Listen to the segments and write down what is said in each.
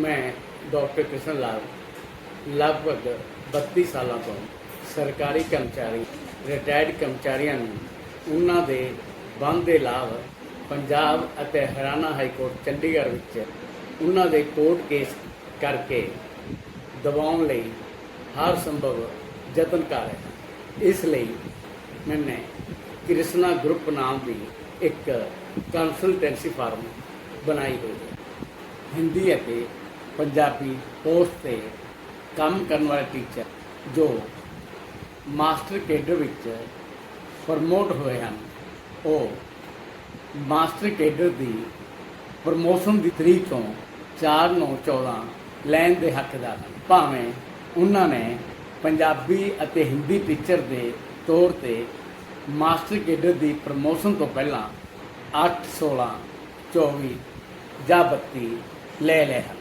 ਮੈਂ ਡਾਕਟਰ ਕ੍ਰਿਸ਼ਨ ਲਾਲ ਲਗਭਗ 32 ਸਾਲਾਂ ਤੋਂ ਸਰਕਾਰੀ ਕਰਮਚਾਰੀ ਰਿਟਾਇਰਡ ਕਰਮਚਾਰੀਆਂ ਨੂੰ ਉਹਨਾਂ ਦੇ ਬੰਦ ਦੇ ਲਾਭ ਪੰਜਾਬ ਅਤੇ ਹਰਿਆਣਾ ਹਾਈ ਕੋਰਟ ਚੰਡੀਗੜ੍ਹ ਵਿੱਚ ਉਹਨਾਂ ਦੇ ਕੋਰਟ ਕੇਸ ਕਰਕੇ ਦਬਾਉਣ ਲਈ ਹਰ ਸੰਭਵ ਯਤਨ ਕਰ ਰਿਹਾ ਇਸ ਲਈ ਮੈਨੇ ਕ੍ਰਿਸ਼ਨਾ ਗਰੁੱਪ ਨਾਮ ਦੀ ਇੱਕ ਕੰਸਲਟੈਂਸੀ ਫਾਰਮ ਬਣਾਈ ਹੋਈ ਹੈ। ਹਿੰਦੀ ਅਤੇ ਪੰਜਾਬੀ ਪੋਸਟ ਤੇ ਕੰਮ ਕਰਨ ਵਾਲੇ ਟੀਚਰ ਜੋ ਮਾਸਟਰ ਕੇਡਰ ਵਿੱਚ ਪ੍ਰਮੋਟ ਹੋਏ ਹਨ, ਉਹ ਮਾਸਟਰ ਕੇਡਰ ਦੀ ਪ੍ਰਮੋਸ਼ਨ ਦੀ ਤਰੀਕ ਤੋਂ 4 9 14 ਲੈਣ ਦੇ ਹੱਕਦਾਰ ਹਨ। ਭਾਵੇਂ ਉਹਨਾਂ ਨੇ ਪੰਜਾਬੀ ਅਤੇ ਹਿੰਦੀ ਟੀਚਰ ਦੇ ਤੌਰ ਤੇ ਮਾਸਟਰ ਕੇਡਰ ਦੀ ਪ੍ਰਮੋਸ਼ਨ ਤੋਂ ਪਹਿਲਾਂ 8 16 24 ਜਾਂ 32 ਲੈ ਲਏ ਹਨ।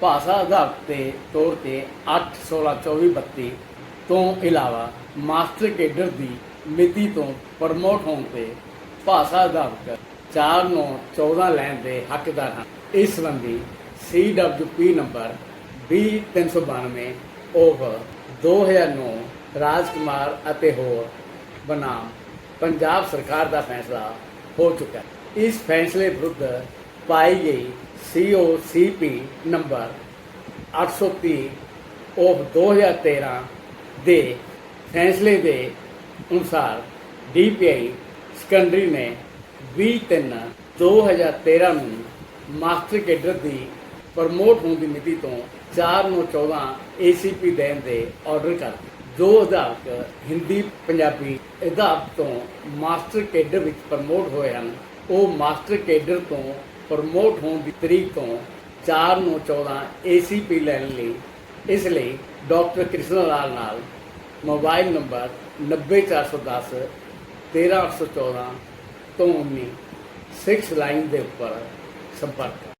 ਭਾਸ਼ਾ ਅਧਿਆਪਕ ਦੇ ਤੌਰ ਤੇ 8 16 24 32 ਤੋਂ ਇਲਾਵਾ ਮਾਸਟਰ ਕੇਡਰ ਦੀ ਮਿਤੀ ਤੋਂ ਪ੍ਰਮੋਟ ਹੋਣ ਤੇ ਭਾਸ਼ਾ ਅਧਿਆਪਕ 4 9 14 ਲੈਣ ਦੇ ਹੱਕਦਾਰ ਹਨ। ਇਸ ਸੰਬੰਧੀ CWP ਨੰਬਰ 20392 ਆਫ 2009 ਰਾਜਕੁਮਾਰ ਅਤੇ ਹੋਰ ਬਨਾਮ ਪੰਜਾਬ ਸਰਕਾਰ ਦਾ ਫੈਸਲਾ ਹੋ ਚੁੱਕਾ ਹੈ। ਇਸ ਫੈਸਲੇ ਵਿਰੁੱਧ ਪਾਈ ਗਈ COCP ਨੰਬਰ 830 ਆਫ 2013 ਦੇ ਫੈਸਲੇ ਦੇ ਅਨੁਸਾਰ DPI ਸੈਕੰਡਰੀ ਨੇ 23 2013 ਨੂੰ ਮਾਸਟਰ ਕੇਡਰ ਦੀ ਪ੍ਰਮੋਟ ਹੋਣ ਦੀ ਮਿਤੀ ਤੋਂ 4 ਨੂੰ 14 ACP ਦੇਣ ਦੇ ਆਰਡਰ ਕਰ ਦਿੱਤੇ। ਜੋ ਅਧਿਆਪਕ ਹਿੰਦੀ, ਪੰਜਾਬੀ ਅਧਿਆਪਕ ਤੋਂ ਮਾਸਟਰ ਕੇਡਰ ਵਿੱਚ ਪ੍ਰਮੋਟ ਹੋਏ ਹਨ। ਉਹ ਮਾਸਟਰ ਕੇਡਰ ਤੋਂ ਪ੍ਰਮੋਟ ਹੋਣ ਦੀ ਤਰੀਕ ਤੋਂ 4 ਨੂੰ 14 ACP ਲੈਣ ਲਈ, ਇਸ ਲਈ ਡਾਕਟਰ ਕ੍ਰਿਸ਼ਨ ਲਾਲ ਨਾਲ ਮੋਬਾਈਲ ਨੰਬਰ 90410 13814 ਤੋਂ 19 6 ਲਾਈਨ ਦੇ ਉੱਪਰ ਸੰਪਰਕ ਕਰੋ।